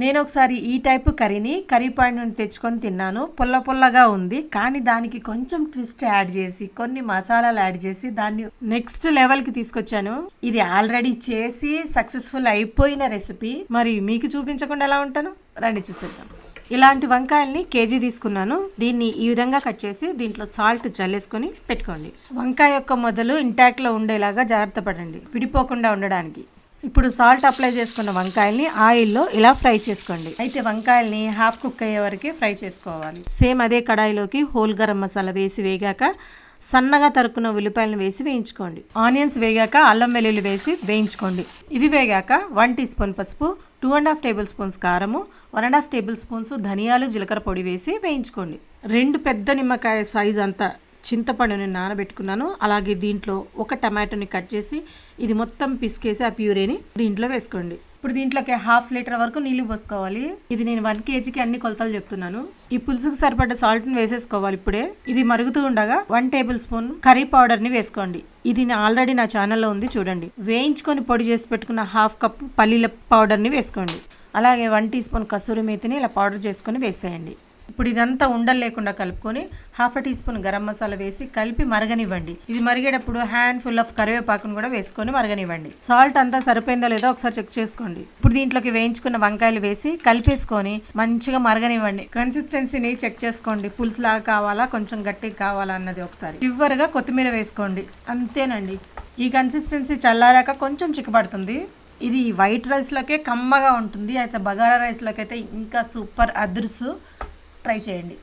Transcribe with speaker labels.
Speaker 1: నేను ఒకసారి ఈ టైప్ కర్రీని కర్రీ పాయింట్ నుండి తెచ్చుకొని తిన్నాను. పుల్ల పుల్లగా ఉంది. కానీ దానికి కొంచెం ట్విస్ట్ యాడ్ చేసి కొన్ని మసాలాలు యాడ్ చేసి దాన్ని నెక్స్ట్ లెవెల్కి తీసుకొచ్చాను. ఇది ఆల్రెడీ చేసి సక్సెస్ఫుల్ అయిపోయిన రెసిపీ మరి మీకు చూపించకుండా ఎలా ఉంటాను? రండి చూసేద్దాం. ఇలాంటి వంకాయల్ని కేజీ తీసుకున్నాను. దీన్ని ఈ విధంగా కట్ చేసి దీంట్లో సాల్ట్ చల్లేసుకొని పెట్టుకోండి. వంకాయ యొక్క మొదలు ఇంటాక్ట్లో ఉండేలాగా జాగ్రత్త పడండి. విడిపోకుండా ఉండడానికి. ఇప్పుడు సాల్ట్ అప్లై చేసుకున్న వంకాయల్ని ఆయిల్లో ఇలా ఫ్రై చేసుకోండి. అయితే వంకాయల్ని హాఫ్ కుక్ అయ్యే వరకే ఫ్రై చేసుకోవాలి. సేమ్ అదే కడాయిలోకి హోల్ గరం మసాలా వేసి వేగాక సన్నగా తరుక్కున్న ఉల్లిపాయలను వేసి వేయించుకోండి. ఆనియన్స్ వేగాక అల్లం వెల్లుల్లి వేసి వేయించుకోండి. ఇది వేగాక వన్ టీ స్పూన్ పసుపు two and half tablespoons కారము one and half tablespoons ధనియాలు జీలకర్ర పొడి వేసి వేయించుకోండి. రెండు పెద్ద నిమ్మకాయ సైజ్ అంతా చింతపండుని నానబెట్టుకున్నాను. అలాగే దీంట్లో ఒక టమాటోని కట్ చేసి ఇది మొత్తం పిసికేసి ఆ ప్యూరేని దీంట్లో వేసుకోండి. ఇప్పుడు దీంట్లోకి హాఫ్ లీటర్ వరకు నీళ్ళు పోసుకోవాలి. ఇది నేను వన్ కేజీకి అన్ని కొలతలు చెప్తున్నాను. ఈ పులుసుకు సరిపడ్డ సాల్ట్ని వేసేసుకోవాలి ఇప్పుడే. ఇది మరుగుతూ ఉండగా వన్ టేబుల్ స్పూన్ కర్రీ పౌడర్ని వేసుకోండి. ఇది ఆల్రెడీ నా ఛానల్లో ఉంది చూడండి. వేయించుకొని పొడి చేసి పెట్టుకున్న హాఫ్ కప్ పల్లీల పౌడర్ని వేసుకోండి. అలాగే వన్ టీ స్పూన్ కసూరి మేతిని ఇలా పౌడర్ చేసుకొని వేసేయండి. ఇప్పుడు ఇదంతా ఉండలు లేకుండా కలుపుకొని half teaspoon garam masala వేసి కలిపి మరగనివ్వండి. ఇది మరిగేటప్పుడు హ్యాండ్ ఫుల్ ఆఫ్ కరివేపాకును కూడా వేసుకొని మరగనివ్వండి. సాల్ట్ అంతా సరిపోయిందో లేదో ఒకసారి చెక్ చేసుకోండి. ఇప్పుడు దీంట్లోకి వేయించుకున్న వంకాయలు వేసి కలిపేసుకొని మంచిగా మరగనివ్వండి. కన్సిస్టెన్సీని చెక్ చేసుకోండి. పులుసు లాగా కావాలా కొంచెం గట్టిగా కావాలా అన్నది ఒకసారి. చివరిగా కొత్తిమీర వేసుకోండి. అంతేనండి. ఈ కన్సిస్టెన్సీ చల్లారాక కొంచెం చిక్కబడుతుంది. ఇది వైట్ రైస్లోకే కమ్మగా ఉంటుంది. అయితే బగారా రైస్లోకి అయితే ఇంకా సూపర్ అదృసు ట్రై చేయండి.